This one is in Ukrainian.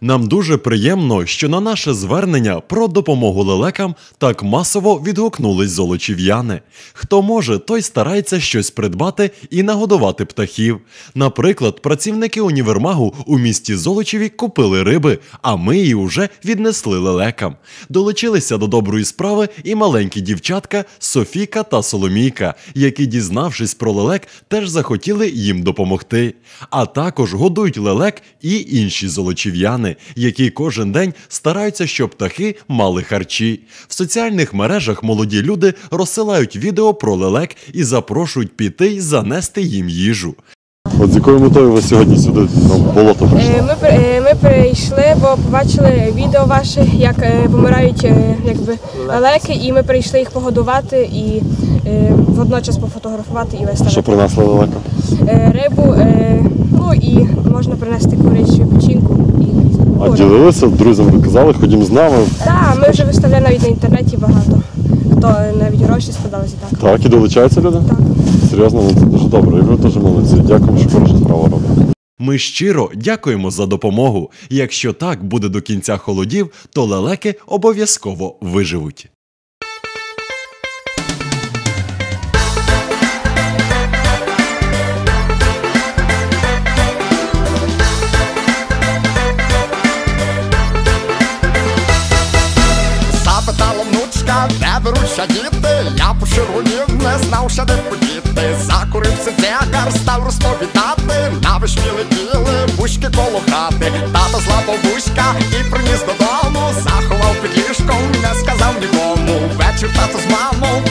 Нам дуже приємно, що на наше звернення про допомогу лелекам так масово відгукнулись золочів'яни. Хто може, той старається щось придбати і нагодувати птахів. Наприклад, працівники універмагу у місті Золочеві купили риби, а ми її вже віднесли лелекам. Долучилися до доброї справи і маленькі дівчатка Софіка та Соломійка, які, дізнавшись про лелек, теж захотіли їм допомогти. А також годують лелек і інші золочів'яни, які кожен день стараються, щоб птахи мали харчі. В соціальних мережах молоді люди розсилають відео про лелек і запрошують піти й занести їм їжу. От з якою метою ви сьогодні сюди на болото прийшли? Е, Ми, при- е, ми прийшли, бо побачили відео ваше, як помирають е, якби, лелеки, і ми прийшли їх погодувати і е, водночас пофотографувати і Що виставити. принесли далеко? Е, Рибу, е, ну і можна принести курячу печінку. І, Ну, друзям, ви казали, ходім з нами. Так, ми вже виставляли навіть на інтернеті багато. Хто навіть гроші складали за так. Так, і долучаються люди? Так. Серйозно, ну це дуже добре. І ви дуже молодці. Дякуємо, що хороша справа робите. Ми щиро дякуємо за допомогу. Якщо так буде до кінця холодів, то лелеки обов'язково виживуть. Внучка, де беруться діти, я поширунів, не знав, що де подіти. Закурився цигар, став розповідати, на вишні летіли, бушки коло хати. Тато злапав бушка і приніс додому, заховав під ліжком, не сказав нікому. Вечір тато з мамою